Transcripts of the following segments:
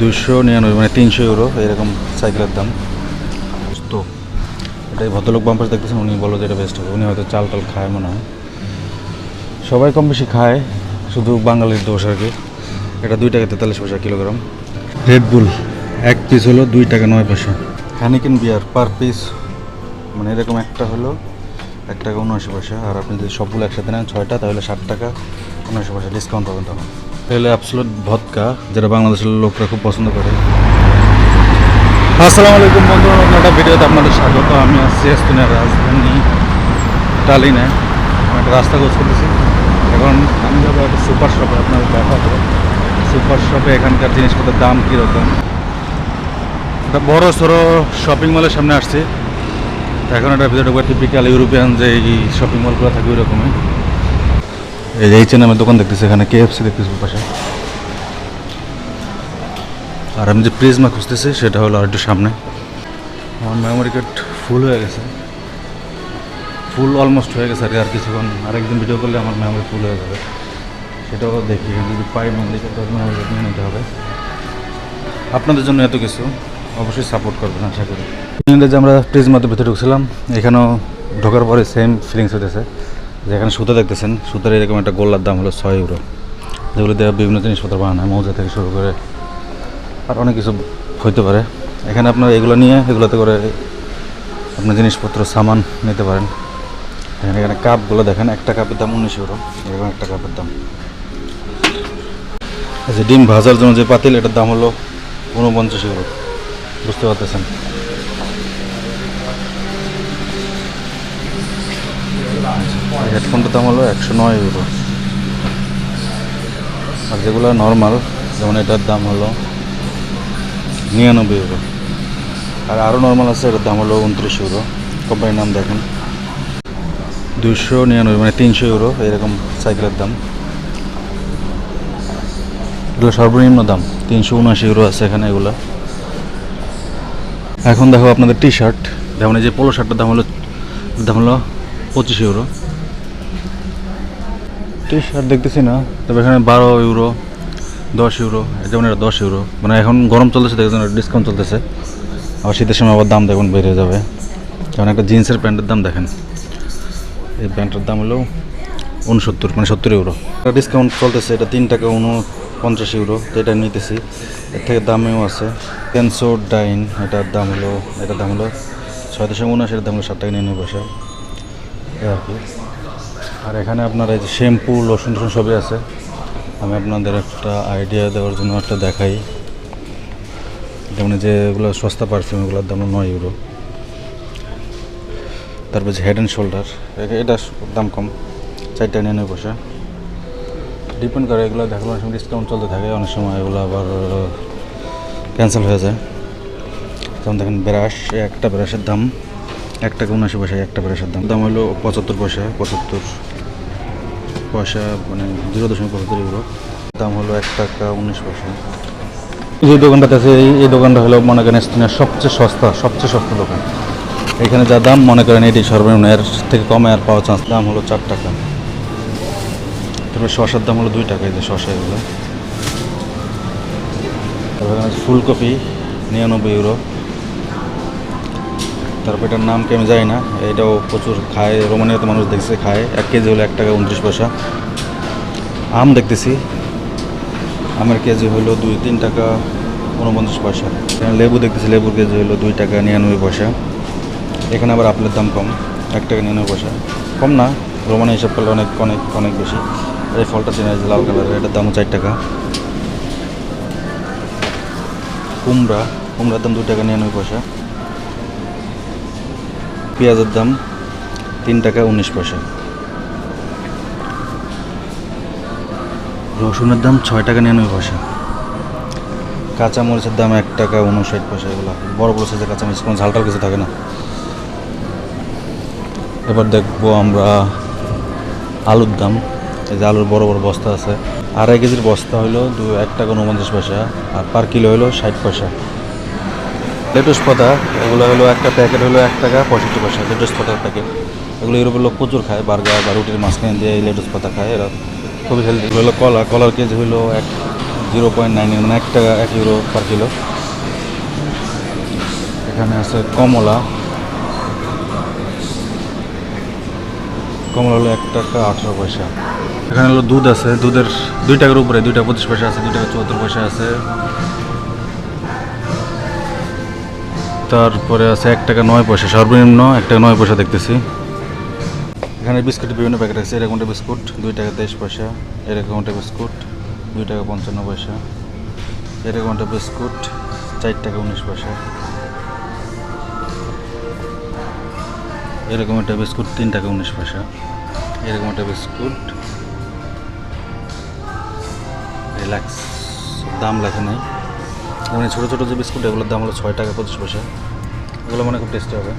দুশো নিরানব্বই মানে তিনশো ইউরো এরকম সাইকেলের দাম। তো এটাই ভদ্রলোক বাম্পাস দেখতেছেন উনি বলো যে এটা বেস্ট হবে। উনি হয়তো চাল টাল খায় মনে হয়। সবাই কম বেশি খায় শুধু বাঙালির দোষ আর কি। এটা দুই টাকা তেতাল্লিশ পয়সা কিলোগ্রাম। রেডবুল এক পিস হলো দুই টাকা নয় পয়সা। হ্যানিকেন বিয়ার পার পিস মানে এরকম একটা হলো এক টাকা উনআশি পয়সা। আর আপনি যদি সবগুলো একসাথে নেন ছয়টা তাহলে ষাট টাকা উনআশি পয়সা ডিসকাউন্ট পাবেন তখন। তাহলে অ্যাবসোলুট ভদকা যেটা বাংলাদেশের লোকরা খুব পছন্দ করে। আসসালামু আলাইকুম বন্ধু একটা ভিডিওতে আপনাদের স্বাগত। আমি আসছি এস্তোনিয়ার রাজধানী টালিনে। আমি একটা রাস্তা গোছ করতেছি। এখন আমি যাব একটা সুপার শপে, আপনাদের দেখাবো। সুপার শপে এখানকার জিনিসপত্রের দাম কীরকম। একটা বড় সড়ো শপিং মলের সামনে আসছি। এখন একটা ভিতরে টিপিক্যাল ইউরোপিয়ান যে এই শপিং মলগুলো থাকে ওই রকমই। এই যে এইচ নামের দোকান দেখতেছি, এখানে কেএফসি দেখতেছি পাশে আর আমি যে প্রিজমা খুঁজতেছি, সেটা হলো আর একটু সামনে। আমার মেমোরি কার্ড ফুল হয়ে গেছে। ফুল অলমোস্ট হয়ে গেছে আর আর কিছুক্ষণ, আরেকদিন ভিডিও করলে আমার মেমোরি ফুল হয়ে যাবে। সেটাও দেখি যদি পাই মেমোরি কার্ড মেমোরি কার্ড নিতে হবে। আপনাদের জন্য এত কিছু, অবশ্যই সাপোর্ট করবেন, আশা করি। যে আমরা প্রিজমাতে ভিতরে ঢুকছিলাম, এখানেও ঢোকার পরে সেম ফিলিংস হতেছে যেখানে সুতো দেখতেছেন, সুতোর এরকম একটা গোল্লার দাম হলো ছয় ইউরো যেগুলো দিয়ে বিভিন্ন জিনিসপত্র বানানো হয়, মৌজা থেকে শুরু করে আর অনেক কিছু হইতে পারে। এখানে আপনার এগুলো নিয়ে, এগুলোতে করে আপনার জিনিসপত্র, সামান নিতে পারেন। এখানে এখানে কাপগুলো দেখেন, একটা কাপের দাম উনিশ ইউরো এরকম একটা কাপের দাম। আচ্ছা ডিম ভাজার জন্য যে পাতিল, এটার দাম হলো উনপঞ্চাশ ইউরো বুঝতে পারতেছেন? হেডফোনটার দাম হলো একশো নয় ইউরো আর যেগুলো নর্মাল যেমন এটার দাম হলো নিরানব্বই ইউরো আর আরও নর্মাল আছে, এটার দাম হলো উনত্রিশ ইউরো কোম্পানির নাম দেখেন। দুশো নিরানব্বই মানে তিনশো ইউরো এরকম সাইকেলের দাম। এগুলো সর্বনিম্ন দাম, তিনশো উনআশি ইউরো আছে এখানে এগুলো। এখন দেখো আপনাদের টি শার্ট যেমন এই যে পোলো শার্টটার দাম হলো দাম হলো পঁচিশ ইউরো টি শার্ট দেখতেছি না। তবে এখানে বারো ইউরো দশ ইউরো যেমন এটা দশ ইউরো মানে এখন গরম চলতেছে, দেখছেন? ডিসকাউন্ট চলতেছে। আবার শীতের সময় আবার দাম দেখুন বেড়ে যাবে। যেমন একটা জিন্সের প্যান্টের দাম দেখেন। এই প্যান্টের দাম হলো উনসত্তর মানে সত্তর ইউরো ডিসকাউন্ট চলতেছে, এটা তিন টাকা উনপঞ্চাশ ইউরো তো এটা নিতেছি। এর থেকে দামেও আছে। পেনসো ডাইন এটার দাম হলো, এটার দাম হলো ছয় দশমিক উনআশির দাম হলো ষাট টাকা নিয়ে পয়সা। আর কি। আর এখানে আপনার এই যে শ্যাম্পু লোশন টোশন সবই আছে। আমি আপনাদের একটা আইডিয়া দেওয়ার জন্য একটা দেখাই। যেমন এই যে এগুলো সস্তা পারফিউম এগুলোর দাম নয় ইউরো তারপর যে হেড অ্যান্ড শোল্ডার এটা দাম কম। চারটা নেয় পয়সা। ডিপেন্ড করে, এগুলো দেখো অনেক সময় ডিসকাউন্ট চলতে থাকে, অনেক সময় এগুলো আবার ক্যান্সেল হয়ে যায়। যেমন দেখেন ব্রাশ একটা ব্রাশের দাম এক টাকা উনআশি পয়সা একটা ব্রাশের দাম। দাম হলো পঁচাত্তর পয়সা, পঁচাত্তর। পয়সা মানে জিরো দশমিক পঁচাত্তর ইউরো দাম হলো এক টাকা উনিশ পয়সা। যে দোকানটাতে আছে, এই দোকানটা হলো মনে করেন এস্তোনিয়ার সবচেয়ে সস্তা সবচেয়ে সস্তা দোকান। এখানে যা দাম, মনে করেন এটি সর্বনিম্ন, এর থেকে কমে আর পাওয়ার চান্স। দাম হলো চার টাকা। তারপরে শসার দাম হলো দুই টাকা, এই যে শসা এগুলো। তারপরে ফুলকপি, নিরানব্বই ইউরো তারপর এটার নাম কি আমি জানি না। এটাও প্রচুর খায় রোমানিয়াতে মানুষ দেখছে, খায়। এক কেজি হলো এক টাকা উনত্রিশ পয়সা। আম দেখতেছি। আমের কেজি হলো দুই, তিন টাকা উনপঞ্চাশ পয়সা। লেবু দেখতেছি, লেবুর কেজি হলো দুই টাকা নিরানব্বই পয়সা। এখানে আবার আপেলের দাম কম, এক টাকা নিরানব্বই পয়সা। কম না রোমানি হিসাব করলে অনেক অনেক অনেক বেশি। এই ফলটা চেনা যায় লাল কালারের, এটার দামও চার টাকা। কুমড়া, কুমড়ার দাম দু টাকা নিরানব্বই পয়সা। পেঁয়াজের দাম তিন টাকা উনিশ পয়সা। রসুনের দাম ছয় টাকা নিরানব্বই পয়সা। কাঁচামরিচের দাম এক টাকা উনষাট পয়সা এগুলো। বড় বড় সাইজের কাঁচামরিচ, কোনো ঝালটাল কিছু থাকে না। এবার দেখব আমরা আলুর দাম। এই যে আলুর বড় বড় বস্তা আছে। আড়াই কেজির বস্তা হলো দু, এক টাকা উনপঞ্চাশ পয়সা। আর পার কিলো হলো ষাট পয়সা। লেটুস পাতা, এগুলো হলো একটা প্যাকেট হলো এক টাকা, পঁয়ষট্টি পয়সা, লেটুস পাতার প্যাকেট। এগুলো ইউরোপের লোক প্রচুর খায়, বার্গার বা রুটির মাঝখানে দিয়ে এই লেটুস পাতা খায় এরা। খুবই হেলদি এগুলো হলো কলা, কলার কেজি হলো এক, জিরো পয়েন্ট নাইন মানে এক টাকা, এক ইউরো পার কিলো। এখানে আছে কমলা। কমলা হলো এক টাকা আঠেরো পয়সা। এখানে হলো দুধ আছে, দুধের দুই টাকার উপরে দুই টাকা পঁচিশ পয়সা আছে দুই টাকা চুয়াত্তর পয়সা আছে। তারপরে আছে এক টাকা নয় পয়সা, সর্বনিম্ন এক টাকা নয় পয়সা দেখতেছি। এখানে বিস্কুটের বিভিন্ন প্যাকেট আছে, এরকম একটা বিস্কুট, দুই টাকা তেইশ পয়সা, এরকম একটা বিস্কুট, দুই টাকা পঞ্চান্ন পয়সা, এরকম একটা বিস্কুট, চার টাকা উনিশ পয়সা। এরকম একটা বিস্কুট, তিন টাকা উনিশ পয়সা। এরকম একটা বিস্কুট রিল্যাক্স দাম লেখা নেই। এই ছোটো ছোটো যে বিস্কুট, এগুলোর দাম হলো ছয় টাকা পঁচিশ পয়সা। এগুলো মানে খুব টেস্টি হবে।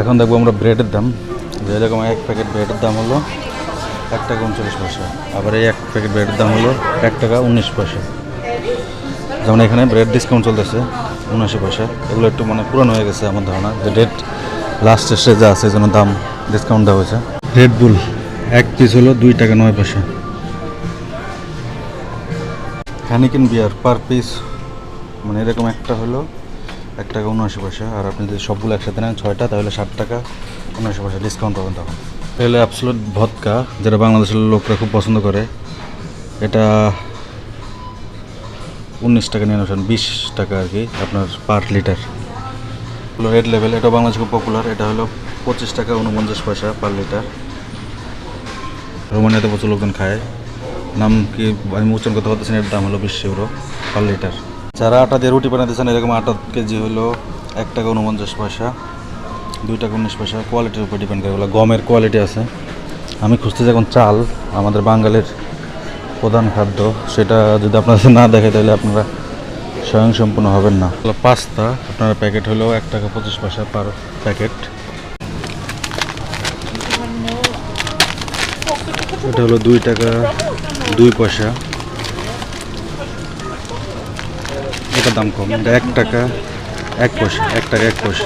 এখন দেখব আমরা ব্রেডের দাম। যে এরকম এক প্যাকেট ব্রেডের দাম হলো এক টাকা উনচল্লিশ পয়সা। আবার এই এক প্যাকেট ব্রেডের দাম হলো এক টাকা উনিশ পয়সা। যেমন এখানে ব্রেড ডিসকাউন্ট চলতেছে উনআশি পয়সা। এগুলো একটু মানে পুরনো হয়ে গেছে আমার ধারণা। যে ডেট লাস্ট যা আছে জন্য দাম ডিসকাউন্ট দেওয়া হয়েছে। রেড বুল এক পিস হলো দুই টাকা নয় পয়সা। হ্যানিকেন বিয়ার পার পিস মানে এরকম একটা হলো এক টাকা উনআশি পয়সা আর আপনি যদি সবগুলো একসাথে নেন ছয়টা তাহলে ষাট টাকা উনআশি পয়সা ডিসকাউন্ট পাবেন তখন। তাহলে অ্যাবসোলুট ভদকা যেটা বাংলাদেশের লোকরা খুব পছন্দ করে এটা উনিশ টাকা নিয়ে নেবেন বিশ টাকা আর কি আপনার পার লিটার হলো রেড লেভেল এটা বাংলাদেশে খুব পপুলার এটা হলো পঁচিশ টাকা উনপঞ্চাশ পয়সা পার লিটার রোমানিয়াতে প্রচুর লোকজন খায়। নাম কি আমি উচ্চারণ করতে পারতেছি এর দাম হলো বিশ ইউরো পার লিটার যারা আটা দিয়ে রুটি বানাতে চান, এরকম আটা কেজি হলো এক টাকা উনপঞ্চাশ পয়সা, দুই টাকা উনিশ পয়সা কোয়ালিটির উপর ডিপেন্ড করে গমের কোয়ালিটি আছে। আমি খুঁজতেছি এখন চাল, আমাদের বাঙালির প্রধান খাদ্য। সেটা যদি আপনাদের না দেখে তাহলে আপনারা স্বয়ংসম্পূর্ণ হবেন না। পাস্তা, আপনার প্যাকেট হলো এক টাকা পঁচিশ পয়সা পার প্যাকেট এটা হলো দুই টাকা দুই পয়সা। টাকা দাম কম। এক টাকা, এক কোষ এক টাকা, এক কোষ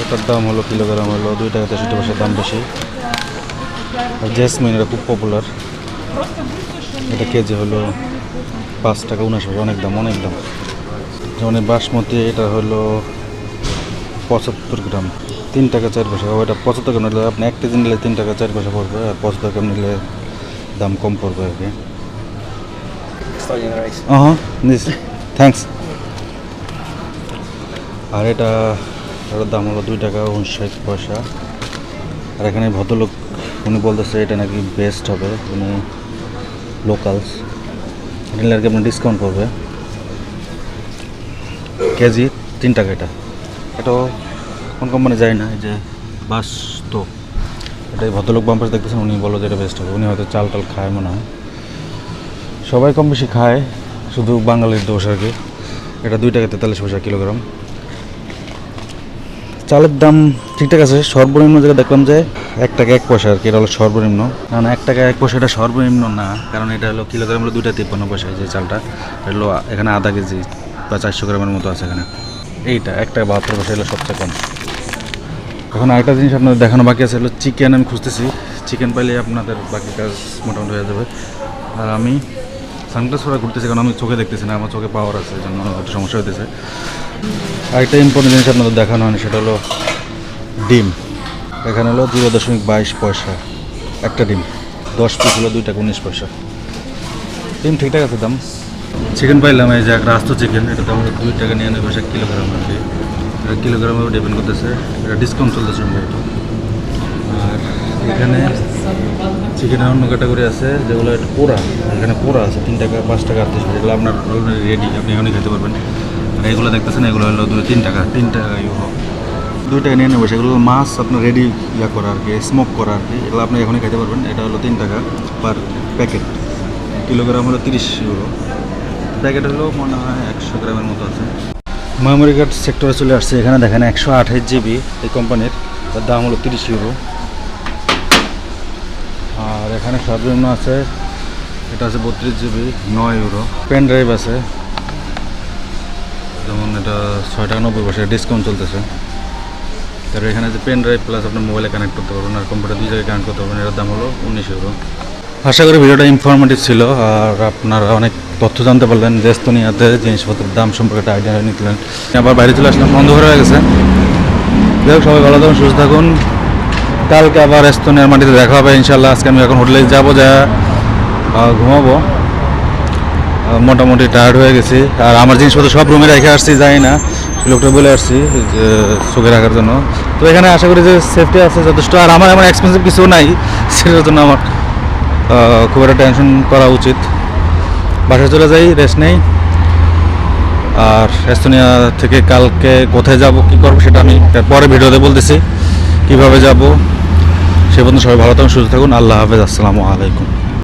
ওটার দাম হলো কিলোগ্রাম হলো দুই টাকা তেষট্টি পয়সার দাম বেশি। আর জেসমিন এটা খুব পপুলার এটা কেজি হলো পাঁচ টাকা, উনিশ পয়সা অনেক দাম অনেক দাম। যেমন বাসমতি, এটা হলো পঁচাত্তর গ্রাম। তিন টাকা চার পয়সা ওটা পঁচাত্তর গ্রাম নিলে আপনি এক কেজি নিলে তিন টাকা, চার পয়সা পড়বে, আর পঁচাত্তর গ্রাম নিলে দাম কম পড়বে আর কি। হ্যাঁ দিস থ্যাংকস আর এটা এটার দাম হলো দুই টাকা উনষাট পয়সা। আর এখানে ভদ্রলোক উনি বলতেছে এটা নাকি বেস্ট হবে উনি লোকালস নিলে আর কি আপনার ডিসকাউন্ট করবে কেজি তিন টাকা এটা। এটাও কোন কোম্পানি যায় না এই যে বাস তো। এটা ভদ্রলোক বাম্পাস দেখতেছেন, উনি বলো যে এটা বেস্ট হবে। উনি হয়তো চাল টাল খায় মনে হয়। সবাই কম বেশি খায়, শুধু বাঙালির দোষ আর কি। এটা দুই টাকা তেতাল্লিশ পয়সা কিলোগ্রাম। চালের দাম ঠিকঠাক আছে, সর্বনিম্ন যেটা দেখলাম যে এক টাকা এক পয়সা আর কি, এটা হলো সর্বনিম্ন। না এক টাকা এক পয়সা এটা সর্বনিম্ন না, কারণ এটা হলো কিলোগ্রাম হলো দুইটা তিপ্পান্ন পয়সা যে চালটা। এটা হলো এখানে আধা কেজি বা চারশো গ্রামের মতো আছে এখানে। এইটা এক টাকা বাহাত্তর পয়সা হলো সবচেয়ে কম। এখন আরেকটা জিনিস আপনাদের দেখানো বাকি আছে, হলো চিকেন আমি খুঁজতেছি। চিকেন পাইলে আপনাদের বাকি কাজ মোটামুটি হয়ে যাবে। আর আমি সানগ্লাস পরে ঘুরতেছি, কারণ আমি চোখে দেখতেছি না, আমার চোখে পাওয়ার আছে, এই জন্য একটু সমস্যা হইতেছে। আরেকটা ইম্পর্টেন্ট জিনিস আপনাদের দেখানো হয়নি, সেটা হলো ডিম। এখানে হলো জিরো দশমিক বাইশ পয়সা, একটা ডিম। দশ পিস হলো দুই টাকা উনিশ পয়সা। ডিম ঠিকঠাক আছে দাম? চিকেন পাইলাম, এই যে একটা আস্ত চিকেন এটা দাম দুই টাকা নিরানব্বই পয়সা কিলোগ্রাম আর কি। উপর ডিপেন্ড করতেছে। এটা ডিসকাউন্ট চলতেছে সম্ভবত। আর এখানে চিকেনের অন্য ক্যাটাগরি আছে, যেগুলো একটু পোড়া। এখানে পোড়া আছে, তিন টাকা, পাঁচ টাকা, আটত্রিশ এগুলো আপনার অলরেডি রেডি আপনি এখনই খেতে পারবেন। আর এগুলো দেখতেছেন, এগুলো হলো দুই, তিন টাকা তিন টাকা ইউরো দুই টাকা নিয়ে নেব, সেগুলো মাছ আপনার রেডি ইয়া করা আর কি স্মোক করা আর কি, এগুলো আপনি এখনই খেতে পারবেন। এটা হলো তিন টাকা পার প্যাকেট কিলোগ্রাম হলো তিরিশ ইউরো প্যাকেট হলো মনে হয় একশো গ্রামের মতো আছে। মেমোরি কার্ড সেক্টরে চলে আসছে। এখানে দেখেন একশো আঠাশ জিবি এই কোম্পানির তার দাম হলো তিরিশ ইউরো আর এখানে সর্বনিম্ন আছে, এটা আছে বত্রিশ জিবি নয় ইউরো পেন ড্রাইভ আছে। যেমন এটা ছয় টাকা নব্বই পয়সা ডিসকাউন্ট চলতেছে। তারপর এখানে যে পেন ড্রাইভ প্লাস আপনার মোবাইলে কানেক্ট করতে পারবেন। আর কম্পিউটার দুই জায়গায় কানেক্ট করতে পারবেন। এর দাম হলো উনিশ ইউরো আশা করি ভিডিওটা ইনফরমেটিভ ছিল। আর আপনারা অনেক তথ্য জানতে পারলেন যে জিনিসপত্রের দাম সম্পর্কে একটা আইডিয়া নিতেলেন আবার বাইরে চলে আসলাম, বন্ধ হয়ে গেছে। যাই হোক, সবাই ভালো থাকুন, সুস্থ থাকুন। কালকে আবার এস্তোনিয়ার মাটিতে দেখা হবে ইনশাল্লাহ আজকে আমি এখন হোটেলে যাব যা ঘুমাবো। মোটামুটি টায়ার্ড হয়ে গেছি। আর আমার জিনিসপত্র সব রুমে রেখে আসছি যাই না। লোকটা বলে আসছি যে, চোখে রাখার জন্য। তো এখানে আশা করি যে সেফটি আছে যথেষ্ট। আর আমার এমন এক্সপেন্সিভ কিছু নাই, সেটার জন্য আমার খুব একটা টেনশন করা উচিত। বাসায় চলে যাই রেস্ট নেই। আর এস্তোনিয়া থেকে কালকে কোথায় যাব, কি করব সেটা আমি পরে ভিডিওতে বলতেছি। কীভাবে যাব, সে পর্যন্ত সবাই ভালো থাকুন, সুস্থ থাকুন। আল্লাহ হাফেজ, আসসালামু আলাইকুম।